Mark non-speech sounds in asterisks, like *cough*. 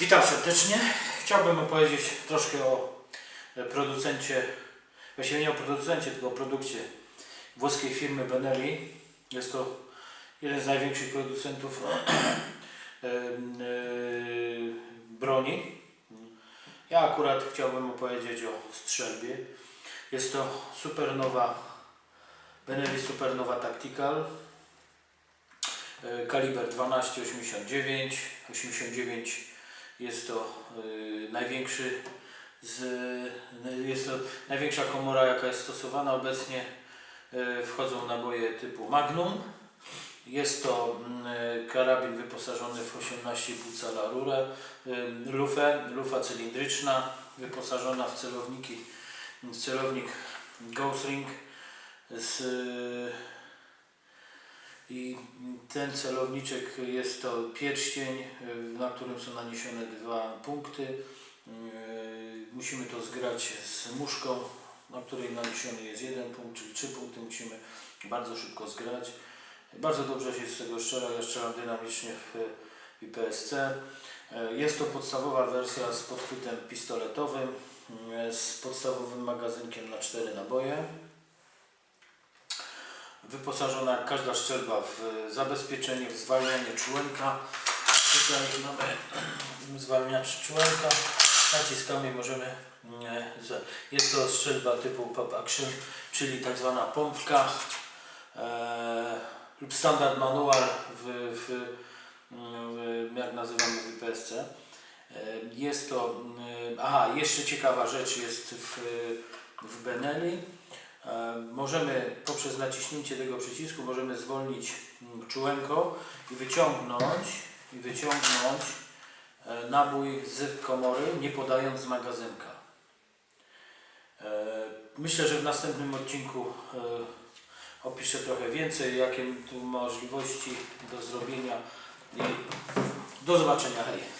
Witam serdecznie. Chciałbym opowiedzieć troszkę o e, producencie, właściwie nie o producencie, tylko o produkcie włoskiej firmy Benelli. Jest to jeden z największych producentów e, e, broni. Ja akurat chciałbym opowiedzieć o strzelbie. Jest to Supernowa, Benelli Supernowa Tactical. Kaliber 12,89. 89 jest to y, największy z, y, jest to największa komora jaka jest stosowana obecnie. Y, wchodzą naboje typu Magnum. Jest to karabin wyposażony w 18,5 cala rurę, lufę, lufa cylindryczna wyposażona w celowniki, celownik Ghost Ring z i ten celowniczek jest to pierścień, na którym są naniesione dwa punkty. Yy, Musimy to zgrać z muszką, na której naniesiony jest jeden punkt, czyli trzy punkty musimy bardzo szybko zgrać. Bardzo dobrze się z tego strzela, ja strzelam dynamicznie w IPSC. Yy, Jest to podstawowa wersja z podchwytem pistoletowym, yy, z podstawowym magazynkiem na cztery naboje wyposażona jak każda szczelba w e, zabezpieczenie, w zwalnianie członka. Tutaj mamy *clears throat* zwalniacz członka. Naciskamy możemy. e, za- Jest to strzelba typu pop action, czyli tak zwana pompka e, lub standard manual w, w, w jak nazywamy w IPSC. E, Jest to, e, aha, jeszcze ciekawa rzecz jest w, w Benelli. E, Możemy poprzez naciśnięcie tego przycisku możemy zwolnić mm, czułenko i wyciągnąć i wyciągnąć e, nabój z komory, nie podając z magazynka. E, Myślę, że w następnym odcinku opiszę trochę więcej, jakie tu możliwości do zrobienia i do zobaczenia. Hej!